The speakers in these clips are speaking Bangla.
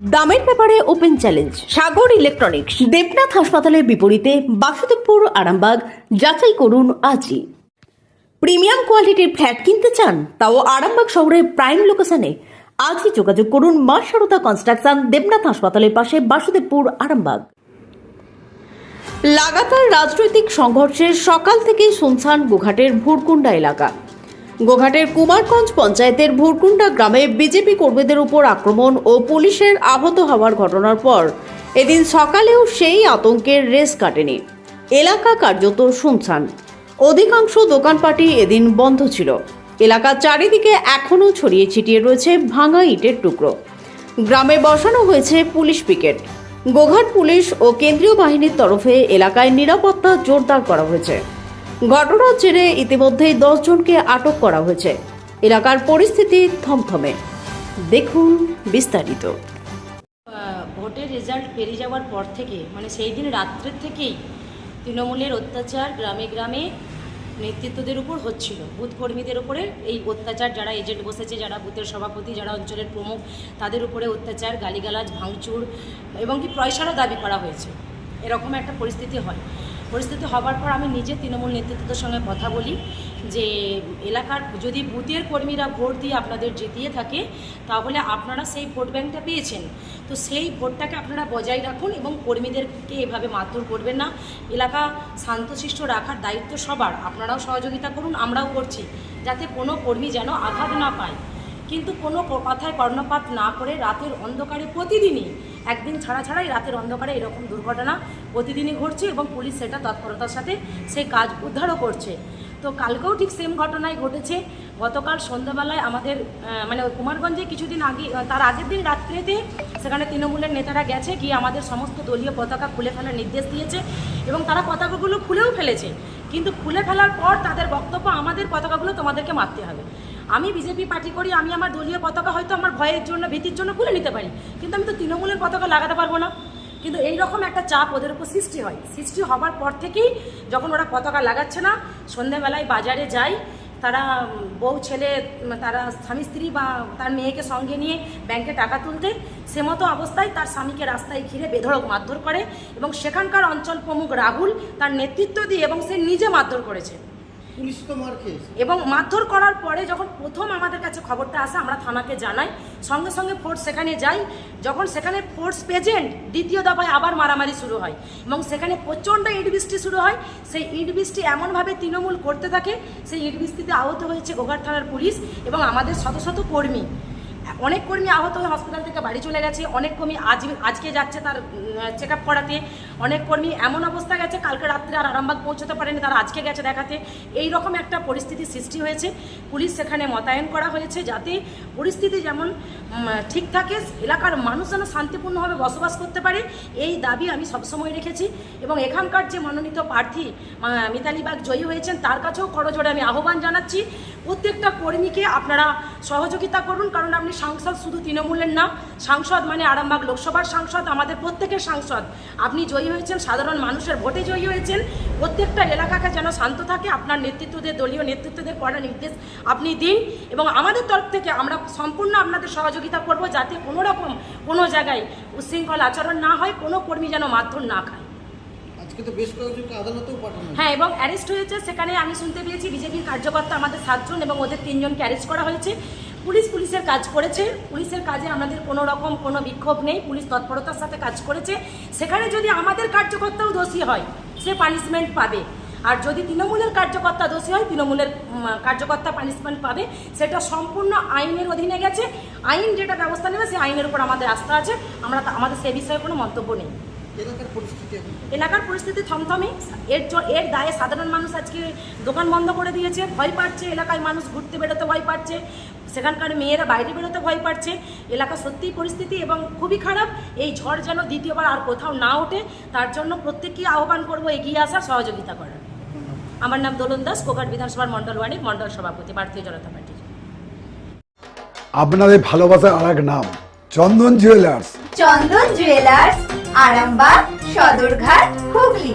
দামের ব্যাপারে open challenge, Sagar electronics, Debnath হাসপাতালের বিপরীতে বাসুদেবপুর, আরামবাগ, যাচাই করুন আজই। প্রিমিয়াম কোয়ালিটির ফ্ল্যাট কিনতে চান, তাও আরামবাগ শহরের প্রাইম লোকেশনে। আজই যোগাযোগ করুন মা সারদা কনস্ট্রাকশন, দেবনাথ হাসপাতালের পাশে বাসুদেবপুর, আরামবাগ। লাগাতার রাজনৈতিক সংঘর্ষের সকাল থেকেই শুনছান গোঘাটের ভুরকুন্ডা এলাকা। গোঘাটের কুমারগঞ্জ পঞ্চায়েতের ভুরকুন্ডা গ্রামে বিজেপি কর্মীদের উপর আক্রমণ ও পুলিশের আহত হওয়ার ঘটনার পর এদিন সকালেও সেই আতঙ্কের রেস কাটেনি। এলাকা কার্যত শুনছান। অধিকাংশ দোকানপাটি এদিন বন্ধ ছিল। এলাকার চারিদিকে এখনও ছড়িয়ে ছিটিয়ে রয়েছে ভাঙা ইটের টুকরো। গ্রামে বসানো হয়েছে পুলিশ পিকেট। গোঘাট পুলিশ ও কেন্দ্রীয় বাহিনীর তরফে এলাকায় নিরাপত্তা জোরদার করা হয়েছে। ঘটনার জেরে ইতিমধ্যেই দশ জনকে আটক করা হয়েছে। এলাকার পরিস্থিতি থমথমে। দেখুন বিস্তারিত। ভোটের রেজাল্ট পেরিয়ে যাওয়ার পর থেকে মানে সেই দিন রাত্রের থেকেই তৃণমূলের অত্যাচার গ্রামে গ্রামে নেতৃত্বদের উপর হচ্ছিল। বুথ কর্মীদের উপরে এই অত্যাচার, যারা এজেন্ট বসেছে, যারা বুথের সভাপতি, যারা অঞ্চলের প্রমুখ, তাদের উপরে অত্যাচার, গালিগালাজ, ভাঙচুর, এবং কি পয়সারও দাবি করা হয়েছে। এরকম একটা পরিস্থিতি হয়। পরিস্থিতি হবার পর আমি নিজে তৃণমূল নেতৃত্বদের সঙ্গে কথা বলি যে, এলাকার যদি বুথের কর্মীরা ভোট দিয়ে আপনাদের জিতিয়ে থাকে, তাহলে আপনারা সেই ভোট ব্যাংকটা পেয়েছেন। তো সেই ভোটটাকে আপনারা বজায় রাখুন এবং কর্মীদেরকে এভাবে মারধর করবেন না। এলাকা শান্তশিষ্ট রাখার দায়িত্ব সবার। আপনারাও সহযোগিতা করুন, আমরাও করছি, যাতে কোনো কর্মী যেন আঘাত না পায়। কিন্তু কোনো কথায় কর্ণপাত না করে রাতের অন্ধকারে প্রতিদিনই একদিন ছাড়া ছাড়াই রাতের অন্ধকারে এরকম দুর্ঘটনা প্রতিদিনই ঘটছে এবং পুলিশ সেটা তৎপরতার সাথে সেই কাজ উদ্ধারও করছে। তো কালকেও ঠিক সেম ঘটনাই ঘটেছে। গতকাল সন্ধ্যাবেলায় আমাদের মানে কুমারগঞ্জে কিছুদিন আগে তার আগের দিন রাত্রেতে সেখানে তৃণমূলের নেতারা গেছে, গিয়ে আমাদের সমস্ত দলীয় পতাকা খুলে ফেলার নির্দেশ দিয়েছে এবং তারা পতাকাগুলো খুলেও ফেলেছে। কিন্তু খুলে ফেলার পর তাদের বক্তব্য আমাদের পতাকাগুলো তোমাদেরকে মারতে হবে। আমি বিজেপি পার্টি করি, আমি আমার দলীয় পতাকা হয়তো আমার ভয়ের জন্য, ভীতির জন্য খুলে নিতে পারি, কিন্তু আমি তো তৃণমূলের পতাকা লাগাতে পারব না। কিন্তু এই রকম একটা চাপ ওদের উপর সৃষ্টি হয়। সৃষ্টি হবার পর থেকেই যখন ওরা পতাকা লাগাচ্ছে না সন্ধ্যেবেলায় বাজারে যায় তারা বউ ছেলে তারা স্বামী স্ত্রী বা তার মেয়েকে সঙ্গে নিয়ে ব্যাংকে টাকা তুলতে, সে মতো অবস্থায় তার স্বামীকে রাস্তায় ঘিরে বেধড়ক মারধর করে এবং সেখানকার অঞ্চল প্রমুখ রাহুল তার নেতৃত্ব দিয়ে এবং সে নিজে মারধর করেছে। পুলিশ তো মার এবং মারধর করার পরে যখন প্রথম আমাদের কাছে খবরটা আসে, আমরা থানাকে জানাই। সঙ্গে সঙ্গে ফোর্স সেখানে যাই। যখন সেখানে ফোর্স প্রেজেন্ট দ্বিতীয় দফায় আবার মারামারি শুরু হয়। এবং সেখানে প্রচণ্ড ইট বৃষ্টি শুরু হয়। সেই ইট বৃষ্টি এমনভাবে তৃণমূল করতে থাকে, সেই ইট বৃষ্টিতে আহত হয়েছে গোঘাট থানার পুলিশ এবং আমাদের শত শত কর্মী। অনেক কর্মী আহত হয়ে হসপিটাল থেকে বাড়ি চলে গেছে, অনেক কর্মী আজ আজকে যাচ্ছে তার চেক আপ করাতে, অনেক কর্মী এমন অবস্থা গেছে, কালকে রাত্রে আর আরামবাগ পৌঁছতে পারেনি, তারা আজকে গেছে দেখাতে। এই রকম একটা পরিস্থিতি সৃষ্টি হয়েছে, পুলিশ সেখানে মোতায়েন করা হয়েছে যাতে পরিস্থিতি যেমন ঠিক থাকে, এলাকার মানুষ যেন শান্তিপূর্ণভাবে বসবাস করতে পারে, এই দাবি আমি সবসময় রেখেছি। এবং এখানকার যে মনোনীত প্রার্থী মিতালি বাগ জয়ী হয়েছেন, তার কাছেও করজোড়ে আমি আহ্বান জানাচ্ছি। প্রত্যেকটা কর্মীকে আপনারা সহযোগিতা করুন, কারণ আপনি সাংসদ শুধু তৃণমূলের না, সাংসদ মানে আরামবাগ লোকসভার সাংসদ, আমাদের প্রত্যেকের সাংসদ। আপনি জয়ী হয়েছেন, সাধারণ মানুষের ভোটে জয়ী হয়েছেন, প্রত্যেকটা এলাকাকে যেন শান্ত থাকে, আপনার নেতৃত্বদের, দলীয় নেতৃত্বদের করা নির্দেশ আপনি দিন। এবং আমাদের তরফ থেকে আমরা সম্পূর্ণ আপনাদের সহযোগিতা করব যাতে কোনো রকম কোনো জায়গায় উচ্ছৃঙ্খল আচরণ না হয় কোনো কর্মী যেন মারধর না খায়। হ্যাঁ এবং অ্যারেস্ট হয়েছে সেখানে আমি শুনতে পেয়েছি বিজেপির কার্যকর্তা আমাদের সাতজন এবং ওদের তিনজনকে অ্যারেস্ট করা হয়েছে। পুলিশ পুলিশের কাজ করেছে পুলিশের কাজে আমাদের কোনো রকম কোনো বিক্ষোভ নেই পুলিশ তৎপরতার সাথে কাজ করেছে। সেখানে যদি আমাদের কার্যকর্তাও দোষী হয় সে পানিশমেন্ট পাবে। আর যদি তৃণমূলের কার্যকর্তা দোষী হয়, তৃণমূলের কার্যকর্তা পানিশমেন্ট পাবে, সেটা সম্পূর্ণ আইনের অধীনে গেছে। আইন যেটা ব্যবস্থা নেবে, সেই আইনের উপর আমাদের আস্থা আছে। আমরা আমাদের সে বিষয়ে কোনো মন্তব্য নেই। এলাকার পরিস্থিতি এখন? এলাকার পরিস্থিতি থমথমে। এর এর দায়ে সাধারণ মানুষ আজকে দোকান বন্ধ করে দিয়েছে। ভয় পাচ্ছে এলাকায় মানুষ ঘুরতে বেরোতে ভয় পাচ্ছে সেখানকার মেয়েরা বাইরে বেরোতে ভয় পাচ্ছে। এলাকা সত্যিই পরিস্থিতি এবং খুবই খারাপ। এই ঝড় যেন দ্বিতীয়বার আর কোথাও না ওঠে তার জন্য প্রত্যেককে আহ্বান করব এগিয়ে আসার সহযোগিতা করার। আমার নাম দোলন দাস কোকাট বিধানসভার মণ্ডল ওয়ার্ডের মণ্ডল সভাপতি ভারতীয় জনতা পার্টি। আপনাদের ভালোবাসার আর এক নাম Chandan jewellers. Chandan jewellers Arambagh Sadarghat Hooghly.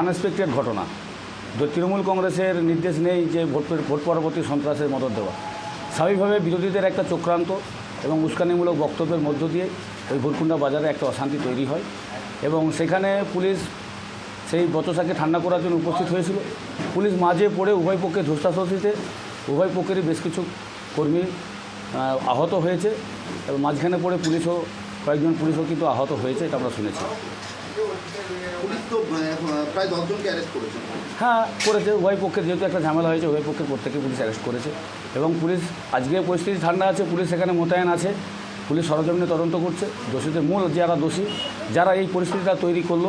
Unexpected ঘটনা যে তৃণমূল কংগ্রেসের নির্দেশ নেই যে ভোট ভোট পরবর্তী সন্ত্রাসের মদত দেওয়া। স্বাভাবিকভাবে বিরোধীদের একটা চক্রান্ত এবং উস্কানিমূলক বক্তব্যের মধ্য দিয়ে ওই ভোটকুন্ডা বাজারে একটা অশান্তি তৈরি হয় এবং সেখানে পুলিশ সেই বচসাকে ঠান্ডা করার জন্য উপস্থিত হয়েছিল। পুলিশ মাঝে পড়ে উভয় পক্ষে ধস্তাধস্তিতে উভয় পক্ষেরই বেশ কিছু কর্মী আহত হয়েছে এবং মাঝখানে পড়ে পুলিশও কয়েকজন পুলিশও কিন্তু আহত হয়েছে এটা আমরা শুনেছি। পুলিশ তো আহ, হ্যাঁ করেছে। উভয় পক্ষের যেহেতু একটা ঝামেলা হয়েছে, উভয় পক্ষের প্রত্যেকে পুলিশ অ্যারেস্ট করেছে। এবং পুলিশ, আজকে পরিস্থিতি ঠান্ডা আছে, পুলিশ সেখানে মোতায়েন আছে। পুলিশ সরজমিনে তদন্ত করছে। দোষীদের মূল যারা দোষী, যারা এই পরিস্থিতিটা তৈরি করল,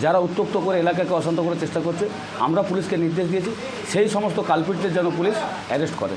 যারা উত্তক্ত করে এলাকাকে অশান্ত করার চেষ্টা করছে, আমরা পুলিশকে নির্দেশ দিয়েছি। সেই সমস্ত কালপিটদের যেন পুলিশ অ্যারেস্ট করে।